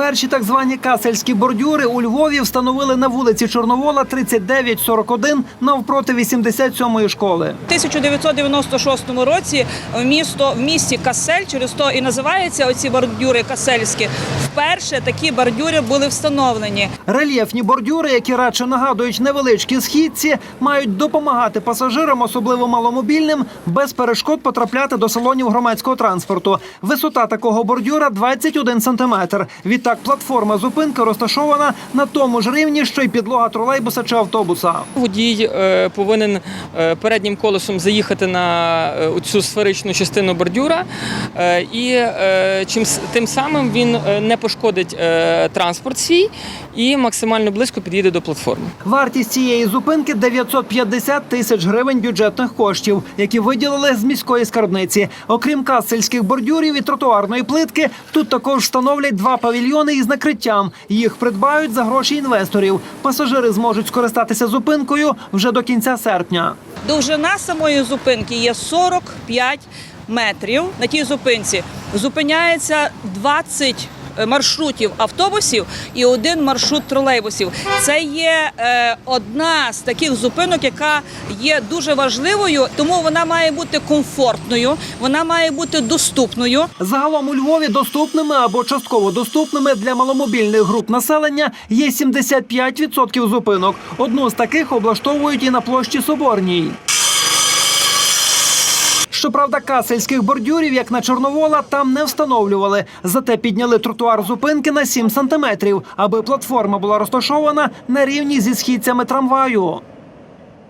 Перші так звані касельські бордюри у Львові встановили на вулиці Чорновола 3941 навпроти 87-ї школи. У 1996 році в місто в місті Касель, через то і називаються оці бордюри касельські. Вперше такі бордюри були встановлені. Рельєфні бордюри, які радше нагадують невеличкі східці, мають допомагати пасажирам, особливо маломобільним, без перешкод потрапляти до салонів громадського транспорту. Висота такого бордюра 21 сантиметр. Відтак платформа зупинки розташована на тому ж рівні, що й підлога тролейбуса чи автобуса. Водій е, повинен е, переднім колесом заїхати на е, цю сферичну частину бордюра, і чим тим самим він не пошкодить е, транспорт свій і максимально близько під'їде до платформи. Вартість цієї зупинки 950 тисяч гривень бюджетних коштів, які виділили з міської скарбниці. Окрім касельських бордюрів і тротуарної плитки, тут також встановлять два павільйони із накриттям. Їх придбають за гроші інвесторів. Пасажири зможуть скористатися зупинкою вже до кінця серпня. Довжина самої зупинки є 45 метрів. На тій зупинці зупиняється 20 маршрутів автобусів і один маршрут тролейбусів. Це є е, одна з таких зупинок, яка є дуже важливою, тому вона має бути комфортною, вона має бути доступною. Загалом у Львові доступними або частково доступними для маломобільних груп населення є 75% зупинок. Одну з таких облаштовують і на площі Соборній. Щоправда, касельських бордюрів, як на Чорновола, там не встановлювали. Зате підняли тротуар зупинки на 7 сантиметрів, аби платформа була розташована на рівні зі східцями трамваю.